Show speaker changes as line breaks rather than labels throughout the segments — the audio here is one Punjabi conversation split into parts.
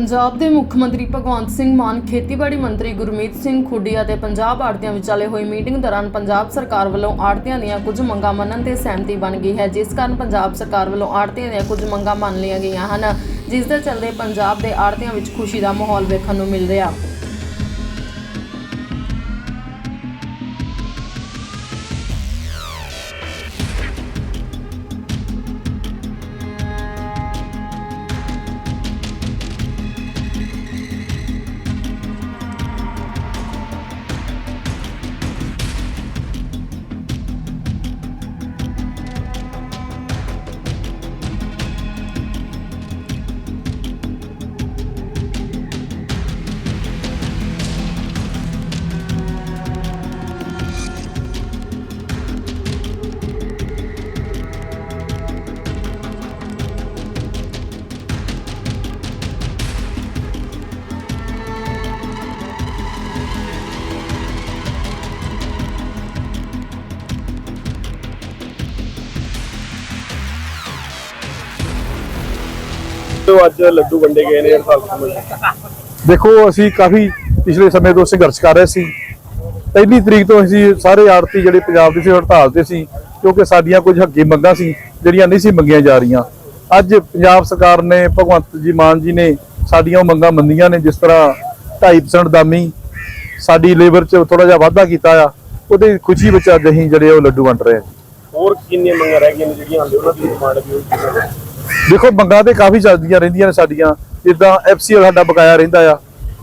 ਪੰਜਾਬ ਦੇ ਮੁੱਖ ਮੰਤਰੀ ਭਗਵੰਤ ਸਿੰਘ ਮਾਨ, ਖੇਤੀਬਾੜੀ ਮੰਤਰੀ ਗੁਰਮੀਤ ਸਿੰਘ ਖੁੱਡੀ ਅਤੇ ਪੰਜਾਬ ਆੜਤੀਆਂ ਵਿਚਾਲੇ ਹੋਈ ਮੀਟਿੰਗ ਦੌਰਾਨ ਪੰਜਾਬ ਸਰਕਾਰ ਵੱਲੋਂ ਆੜ੍ਹਤੀਆਂ ਦੀਆਂ ਕੁਝ ਮੰਗਾਂ ਮੰਨਣ ਤੇ ਸਹਿਮਤੀ ਬਣ ਗਈ ਹੈ, ਜਿਸ ਕਾਰਨ ਪੰਜਾਬ ਸਰਕਾਰ ਵੱਲੋਂ ਆੜ੍ਹਤੀਆਂ ਦੀਆਂ ਕੁਝ ਮੰਗਾਂ ਮੰਨ ਲਈਆਂ ਗਈਆਂ ਹਨ, ਜਿਸ ਦੇ ਚੱਲਦੇ ਪੰਜਾਬ ਦੇ ਆੜਤੀਆਂ ਵਿੱਚ ਖੁਸ਼ੀ ਦਾ ਮਾਹੌਲ ਵੇਖਣ ਨੂੰ ਮਿਲ ਰਿਹਾ।
ਤੋਂ ਅੱਜ ਲੱਡੂ ਵੰਡੇ ਗਏ ਨੇ ਖਤਮ ਹੋਈ
ਦੇਖੋ ਅਸੀਂ ਕਾਫੀ ਪਿਛਲੇ ਸਮੇਂ ਤੋਂ ਸੰਘਰਸ਼ ਕਰ ਰਹੇ ਸੀ। ਪਹਿਲੀ ਤਰੀਕ ਤੋਂ ਅਸੀਂ ਸਾਰੇ ਆੜਤੀ ਜਿਹੜੇ ਪੰਜਾਬ ਦੇ ਸੀ ਹੜਤਾਲ ਤੇ ਸੀ ਕਿਉਂਕਿ ਸਾਡੀਆਂ ਕੁਝ ਹੱਕੀ ਮੰਗਾਂ ਸੀ ਜਿਹੜੀਆਂ ਨਹੀਂ ਸੀ ਮੰਗੀਆਂ ਜਾ ਰਹੀਆਂ। ਅੱਜ ਪੰਜਾਬ ਸਰਕਾਰ ਨੇ ਭਗਵੰਤ ਜੀ ਮਾਨ ਜੀ ਨੇ ਸਾਡੀਆਂ ਉਹ ਮੰਗਾਂ ਮੰਨੀਆਂ ਨੇ ਜਿਸ ਤਰ੍ਹਾਂ 2.5% ਦਾਮੀ ਸਾਡੀ ਲੇਬਰ 'ਚ ਥੋੜਾ ਜਿਹਾ ਵਾਧਾ ਕੀਤਾ ਆ ਉਹਦੇ ਖੁਸ਼ੀ ਵਿੱਚ ਅੱਜ ਅਸੀਂ ਜਿਹੜੇ ਉਹ ਲੱਡੂ ਵੰਡ ਰਹੇ ਹਾਂ।
ਹੋਰ ਕਿੰਨੀਆਂ ਮੰਗਾਂ ਰਹਿ ਗਈਆਂ ਨੇ ਜਿਹੜੀਆਂ ਹਾਲੇ ਉਹਨਾਂ ਦੀ ਡਿਮਾਂਡ ਵੀ ਹੋਈ।
ਦੇਖੋ ਮੰਗਾਂ ਤੇ ਕਾਫੀ ਚੱਲਦੀਆਂ ਰਹਿੰਦੀਆਂ ਨੇ ਸਾਡੀਆਂ। ਜਿੱਦਾਂ ਐਫਸੀਐਲ ਸਾਡਾ ਬਕਾਇਆ ਰਹਿੰਦਾ ਆ।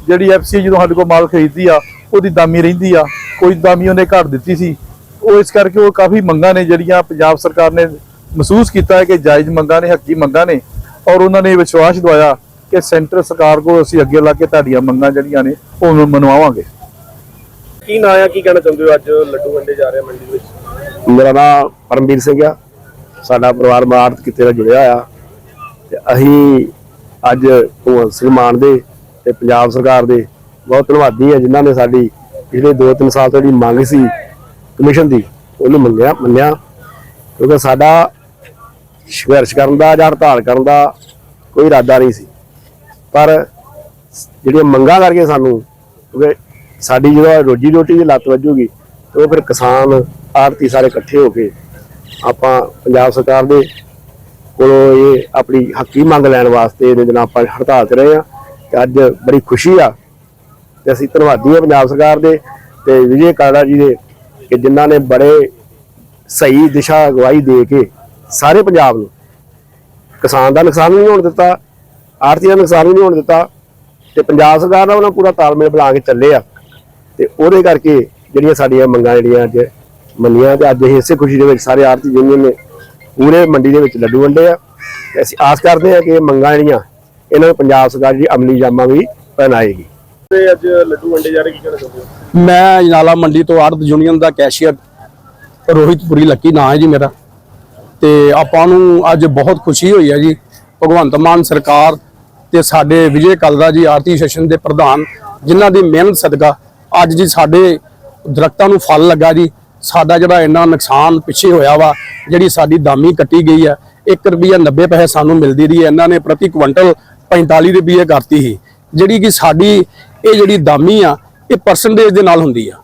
ਜਿਹੜੀ ਐਫਸੀ ਜਦੋਂ ਸਾਡੇ ਕੋਲ ਮਾਲ ਖਰੀਦਦੀ ਆ ਉਹਦੀ ਦਾਮੀ ਰਹਿੰਦੀ ਆ। ਕੋਈ ਦਾਮੀ ਉਹਨੇ ਘੱਟ ਦਿੱਤੀ ਸੀ। ਉਹ ਇਸ ਕਰਕੇ ਉਹ ਕਾਫੀ ਮੰਗਾਂ ਨੇ ਜਿਹੜੀਆਂ ਪੰਜਾਬ ਸਰਕਾਰ ਨੇ ਮਹਿਸੂਸ ਕੀਤਾ ਹੈ ਕਿ ਜਾਇਜ਼ ਮੰਗਾਂ ਨੇ ਹੱਕੀ ਮੰਗਾਂ ਨੇ। ਔਰ ਉਹਨਾਂ ਨੇ ਵਿਸ਼ਵਾਸ ਦਿਵਾਇਆ ਕਿ ਸੈਂਟਰ ਸਰਕਾਰ ਕੋਲ ਅਸੀਂ ਅੱਗੇ ਲਾ ਕੇ ਤੁਹਾਡੀਆਂ ਮੰਗਾਂ ਜਿਹੜੀਆਂ ਨੇ ਉਹ ਮਨਵਾਵਾਂਗੇ।
ਕੀ ਨਾਂ ਆ ਕੀ ਕਹਿਣਾ ਚਾਹੁੰਦੇ ਹੋ ਅੱਜ ਲੱਡੂ ਵੰਡੇ ਜਾ ਰਹੇ ਆ ਮੰਡੀ ਵਿੱਚ?
ਮੇਰਾ ਨਾਮ ਪਰਮਵੀਰ ਸਿੰਘ ਆ। ਸਾਡਾ ਪਰਿਵਾਰ ਮਾਰਤ ਕਿਤੇ ਨਾਲ ਜੁੜਿਆ ਆ। ਤੇ ਅਸੀਂ ਅੱਜ ਭਗਵੰਤ ਸਿੰਘ ਮਾਨ ਦੇ ਤੇ ਪੰਜਾਬ ਸਰਕਾਰ ਦੇ ਬਹੁਤ ਧੰਨਵਾਦੀ ਆ ਜਿਨ੍ਹਾਂ ਨੇ ਸਾਡੀ ਪਿਛਲੇ 2-3 ਸਾਲ ਤੋਂ ਜਿਹੜੀ ਮੰਗ ਸੀ ਕਮਿਸ਼ਨ ਦੀ, ਉਹਨੂੰ ਮੰਨਿਆ ਮੰਨਿਆ। ਕਿਉਂਕਿ ਸਾਡਾ ਸੰਘਰਸ਼ ਕਰਨ ਦਾ ਜਾਂ ਹੜਤਾਲ ਕਰਨ ਦਾ ਕੋਈ ਇਰਾਦਾ ਨਹੀਂ ਸੀ। ਪਰ ਜਿਹੜੀਆਂ ਮੰਗਾਂ ਕਰਕੇ ਸਾਨੂੰ, ਕਿਉਂਕਿ ਸਾਡੀ ਜਦੋਂ ਰੋਜੀ ਰੋਟੀ ਦੀ ਲੱਤ ਵੱਜੂਗੀ, ਤੇ ਉਹ ਫਿਰ ਕਿਸਾਨ ਆੜਤੀ ਸਾਰੇ ਇਕੱਠੇ ਹੋ ਕੇ ਆਪਾਂ ਪੰਜਾਬ ਸਰਕਾਰ ਦੇ ਕੋਲੋਂ ਇਹ ਆਪਣੀ ਹੱਕੀ ਮੰਗ ਲੈਣ ਵਾਸਤੇ ਇਹਦੇ ਨਾਲ ਆਪਾਂ ਹੜਤਾਲ 'ਚ ਰਹੇ ਆ ਤੇ ਅੱਜ ਬੜੀ ਖੁਸ਼ੀ ਆ ਤੇ ਅਸੀਂ ਧੰਨਵਾਦੀ ਆ ਪੰਜਾਬ ਸਰਕਾਰ ਦੇ ਤੇ ਵਿਜੇ ਕਾੜਾ ਜੀ ਦੇ ਕਿ ਜਿਨ੍ਹਾਂ ਨੇ ਬੜੇ ਸਹੀ ਦਿਸ਼ਾ ਅਗਵਾਈ ਦੇ ਕੇ ਸਾਰੇ ਪੰਜਾਬ ਨੂੰ ਕਿਸਾਨ ਦਾ ਨੁਕਸਾਨ ਵੀ ਨਹੀਂ ਹੋਣ ਦਿੱਤਾ ਆੜਤੀ ਦਾ ਨੁਕਸਾਨ ਵੀ ਨਹੀਂ ਹੋਣ ਦਿੱਤਾ ਤੇ ਪੰਜਾਬ ਸਰਕਾਰ ਦਾ ਉਹਨਾਂ ਪੂਰਾ ਤਾਲਮੇਲ ਬਣਾ ਕੇ ਚੱਲੇ ਆ ਤੇ ਉਹਦੇ ਕਰਕੇ ਜਿਹੜੀਆਂ ਸਾਡੀਆਂ ਮੰਗਾਂ ਜਿਹੜੀਆਂ ਅੱਜ ਮੰਨੀਆਂ ਤੇ ਅੱਜ ਅਸੀਂ ਇਸੇ ਖੁਸ਼ੀ ਦੇ ਵਿੱਚ ਸਾਰੇ ਆਰਤੀ ਯੂਨੀਅਨ ਨੇ ਪੂਰੇ ਮੰਡੀ ਦੇ ਵਿੱਚ ਲੱਡੂ ਵੰਡੇ ਆ। ਤੇ ਅਸੀਂ ਆਸ ਕਰਦੇ ਹਾਂ ਕਿ ਇਹ ਮੰਗਾਂ ਜਿਹੜੀਆਂ ਇਹਨਾਂ ਨੂੰ ਪੰਜਾਬ ਸਰਕਾਰ ਜੀ ਅਮਲੀ ਜਾਮਾ ਵੀ ਪਹਿਨਾਏਗੀ
ਤੇ ਅੱਜ ਲੱਡੂ ਵੰਡੇ ਜਾ ਰਹੇ ਕੀ ਕਹਿਣਾ ਚਾਹੁੰਦੇ ਹੋ
ਮੈਂ ਜਨਾਲਾ ਮੰਡੀ ਤੋਂ ਆੜਤ ਯੂਨੀਅਨ ਦਾ ਕੈਸ਼ੀਅਰ ਰੋਹਿਤਪੁਰੀ ਲੱਕੀ ਨਾਂ ਹੈ ਜੀ ਮੇਰਾ। ਤੇ ਆਪਾਂ ਨੂੰ ਅੱਜ ਬਹੁਤ ਖੁਸ਼ੀ ਹੋਈ ਹੈ ਜੀ ਭਗਵੰਤ ਮਾਨ ਸਰਕਾਰ ਤੇ ਸਾਡੇ ਵਿਜੇ ਕਲਰਾ ਜੀ ਆਰਤੀ ਸੈਸ਼ਨ ਦੇ ਪ੍ਰਧਾਨ ਜਿਨ੍ਹਾਂ ਦੀ ਮਿਹਨਤ ਸਦਕਾ ਅੱਜ ਜੀ ਸਾਡੇ ਦਰਖਤਾਂ ਨੂੰ ਫਲ ਲੱਗਾ ਜੀ। ਸਾਡਾ ਜਿਹੜਾ ਇੰਨਾ ਨੁਕਸਾਨ ਪਿੱਛੇ ਹੋਇਆ ਵਾ ਜਿਹੜੀ ਸਾਡੀ ਦਾਮੀ ਕੱਟੀ ਗਈ ਹੈ 1 ਰੁਪਿਆ 90 ਪੈਸੇ ਸਾਨੂੰ ਮਿਲਦੀ ਰਹੀ ਹੈ ਇਹਨਾਂ ਨੇ ਪ੍ਰਤੀ ਕੁਇੰਟਲ 45 ਰੁਪਏ ਕਰਤੀ ਸੀ। ਜਿਹੜੀ ਕਿ ਸਾਡੀ ਇਹ ਜਿਹੜੀ ਦਾਮੀ ਆ ਇਹ ਪਰਸੈਂਟੇਜ ਦੇ ਨਾਲ ਹੁੰਦੀ ਆ।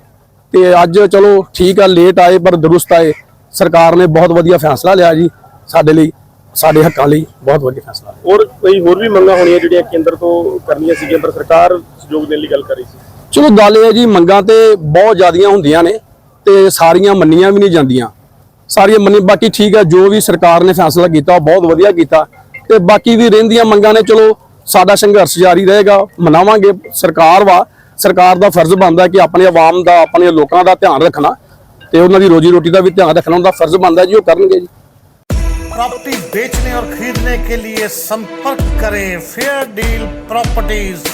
ਤੇ ਅੱਜ ਚਲੋ ਠੀਕ ਆ ਲੇਟ ਆਏ ਪਰ ਦਰੁਸਤ ਆਏ। ਸਰਕਾਰ ਨੇ ਬਹੁਤ ਵਧੀਆ ਫੈਸਲਾ ਲਿਆ ਜੀ ਸਾਡੇ ਲਈ ਸਾਡੇ ਹੱਕਾਂ ਲਈ ਬਹੁਤ ਵਧੀਆ ਫੈਸਲਾ ਲਿਆ।
ਹੋਰ ਕੋਈ ਹੋਰ ਵੀ ਮੰਗਾਂ ਹੋਣੀਆਂ ਜਿਹੜੀਆਂ ਕੇਂਦਰ ਤੋਂ ਕਰਨੀਆਂ ਸੀਗੀਆਂ ਪਰ ਸਰਕਾਰ ਸਹਿਯੋਗ ਦੇਣ ਲਈ ਗੱਲ ਕਰ ਰਹੀ ਸੀ?
ਚਲੋ ਗੱਲ ਇਹ ਹੈ ਜੀ ਮੰਗਾਂ ਤੇ ਬਹੁਤ ਜ਼ਿਆਦੀਆਂ ਹੁੰਦੀਆਂ ਨੇ। ਤੇ ਸਾਰੀਆਂ ਮੰਨੀਆਂ ਵੀ ਨਹੀਂ ਜਾਂਦੀਆਂ ਸਾਰੀਆਂ ਮੰਨੀ ਬਾਕੀ ਠੀਕ ਹੈ ਜੋ ਵੀ ਸਰਕਾਰ ਨੇ ਫੈਸਲਾ ਕੀਤਾ ਉਹ ਬਹੁਤ ਵਧੀਆ ਕੀਤਾ ਤੇ ਬਾਕੀ ਵੀ ਰਹਿੰਦੀਆਂ ਮੰਗਾਂ ਨੇ ਚਲੋ ਸਾਡਾ ਸੰਘਰਸ਼ ਜਾਰੀ ਰਹੇਗਾ ਮਨਾਵਾਂਗੇ ਸਰਕਾਰ ਵਾ ਸਰਕਾਰ ਦਾ ਫਰਜ਼ ਬਣਦਾ ਕਿ ਆਪਣੇ ਆਵਾਮ ਦਾ ਆਪਣੇ ਲੋਕਾਂ ਦਾ ਧਿਆਨ ਰੱਖਣਾ ਤੇ ਉਹਨਾਂ ਦੀ ਰੋਜੀ ਰੋਟੀ ਦਾ ਵੀ ਧਿਆਨ ਰੱਖਣਾ ਉਹਨਾਂ ਦਾ ਫਰਜ਼ ਬਣਦਾ ਜੀ ਉਹ ਕਰਨਗੇ ਜੀ
प्रॉपर्टी बेचने और खरीदने के लिए संपर्क करें फेयर डील प्रॉपर्टीज